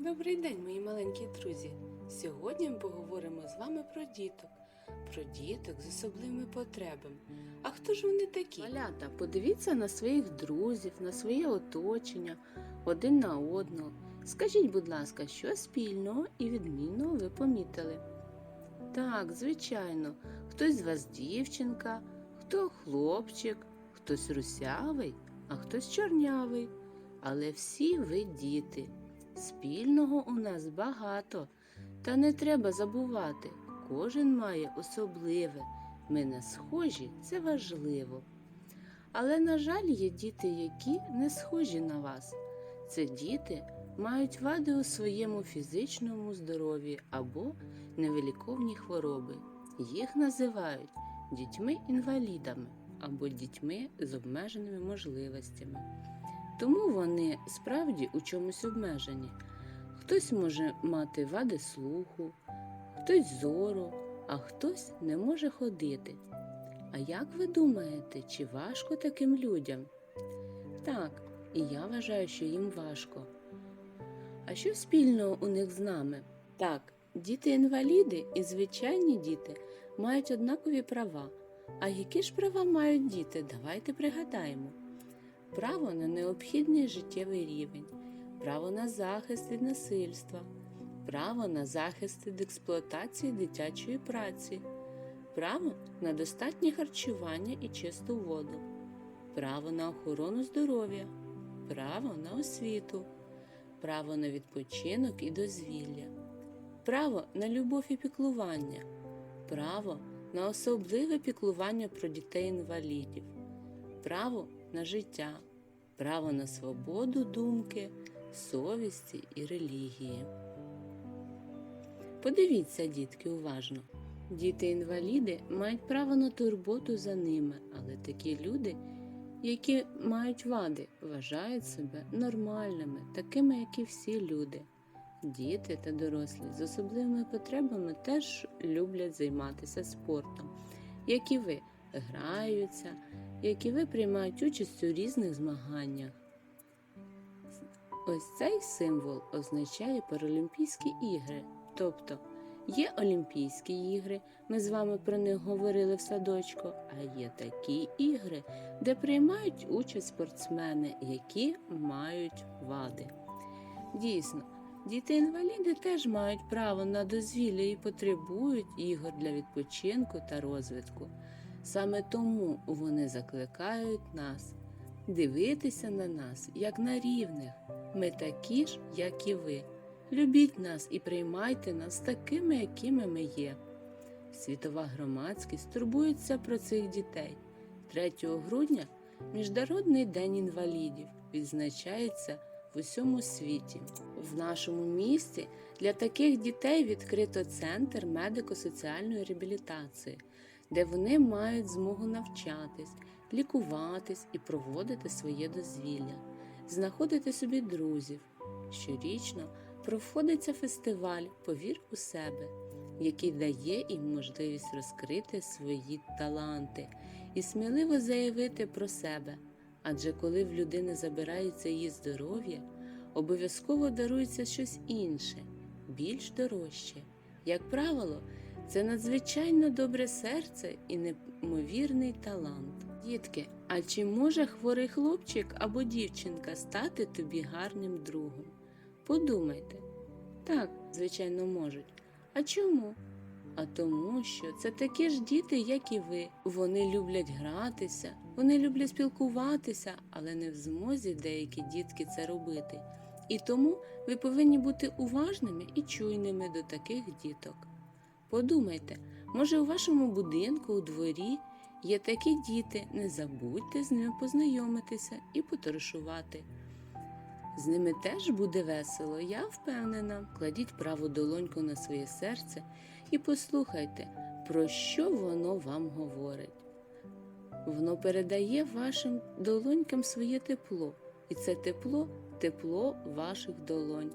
Добрий день, мої маленькі друзі! Сьогодні ми поговоримо з вами про діток, про діток з особливими потребами. А хто ж вони такі? Малята, подивіться на своїх друзів, на своє оточення, один на одного. Скажіть, будь ласка, що спільного і відмінного ви помітили? Так, звичайно, хтось з вас дівчинка, хто хлопчик, хтось русявий, а хтось чорнявий. Але всі ви діти. Спільного у нас багато, та не треба забувати, кожен має особливе. Ми не схожі, це важливо. Але, на жаль, є діти, які не схожі на вас. Це діти мають вади у своєму фізичному здоров'ї або невиліковні хвороби. Їх називають дітьми-інвалідами або дітьми з обмеженими можливостями. Тому вони справді у чомусь обмежені. Хтось може мати вади слуху, хтось зору, а хтось не може ходити. А як ви думаєте, чи важко таким людям? Так, і я вважаю, що їм важко. А що спільного у них з нами? Так, діти-інваліди і звичайні діти мають однакові права. А які ж права мають діти? Давайте пригадаємо право на необхідний життєвий рівень, право на захист від насильства, право на захист від експлуатації дитячої праці, право на достатнє харчування і чисту воду, право на охорону здоров'я, право на освіту, право на відпочинок і дозвілля, право на любов і піклування, право на особливе піклування про дітей-інвалідів, право на життя, право на свободу думки, совісті і релігії. Подивіться, дітки, уважно. Діти-інваліди мають право на турботу за ними, але такі люди, які мають вади, вважають себе нормальними, такими, як і всі люди. Діти та дорослі з особливими потребами теж люблять займатися спортом, як і ви граються, як і ви приймають участь у різних змаганнях. Ось цей символ означає Паралімпійські ігри, тобто є Олімпійські ігри, ми з вами про них говорили в садочку, а є такі ігри, де приймають участь спортсмени, які мають вади. Дійсно, діти-інваліди теж мають право на дозвілля і потребують ігор для відпочинку та розвитку. Саме тому вони закликають нас дивитися на нас як на рівних. Ми такі ж, як і ви. Любіть нас і приймайте нас такими, якими ми є. Світова громадськість турбується про цих дітей. 3 грудня Міжнародний день інвалідів відзначається в усьому світі. В нашому місті для таких дітей відкрито центр медико-соціальної реабілітації, де вони мають змогу навчатись, лікуватись і проводити своє дозвілля, знаходити собі друзів. Щорічно проходиться фестиваль Повір у себе, який дає їм можливість розкрити свої таланти і сміливо заявити про себе. Адже коли в людини забирається її здоров'я, обов'язково дарується щось інше, більш дорожче. Як правило, це надзвичайно добре серце і неймовірний талант. Дітки, а чи може хворий хлопчик або дівчинка стати тобі гарним другом? Подумайте. Так, звичайно, можуть. А чому? А тому, що це такі ж діти, як і ви. Вони люблять гратися, вони люблять спілкуватися, але не в змозі деякі дітки це робити. І тому ви повинні бути уважними і чуйними до таких діток. Подумайте, може у вашому будинку у дворі є такі діти, не забудьте з ними познайомитися і потоваришувати. З ними теж буде весело, я впевнена. Кладіть праву долоньку на своє серце і послухайте, про що воно вам говорить. Воно передає вашим долонькам своє тепло, і це тепло тепло ваших долонь.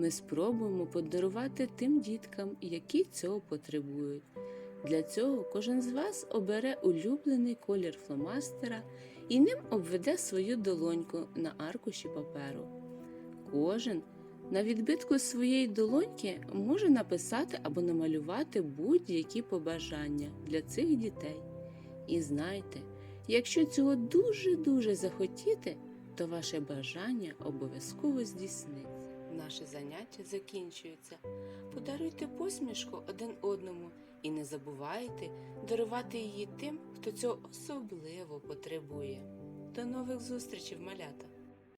Ми спробуємо подарувати тим діткам, які цього потребують. Для цього кожен з вас обере улюблений колір фломастера і ним обведе свою долоньку на аркуші паперу. Кожен На відбитку своєї долоньки може написати або намалювати будь-які побажання для цих дітей. І знайте, якщо цього дуже-дуже захотіти, то ваше бажання обов'язково здійсниться. Наше заняття закінчується. Подаруйте посмішку один одному і не забувайте дарувати її тим, хто цього особливо потребує. До нових зустрічей, малята!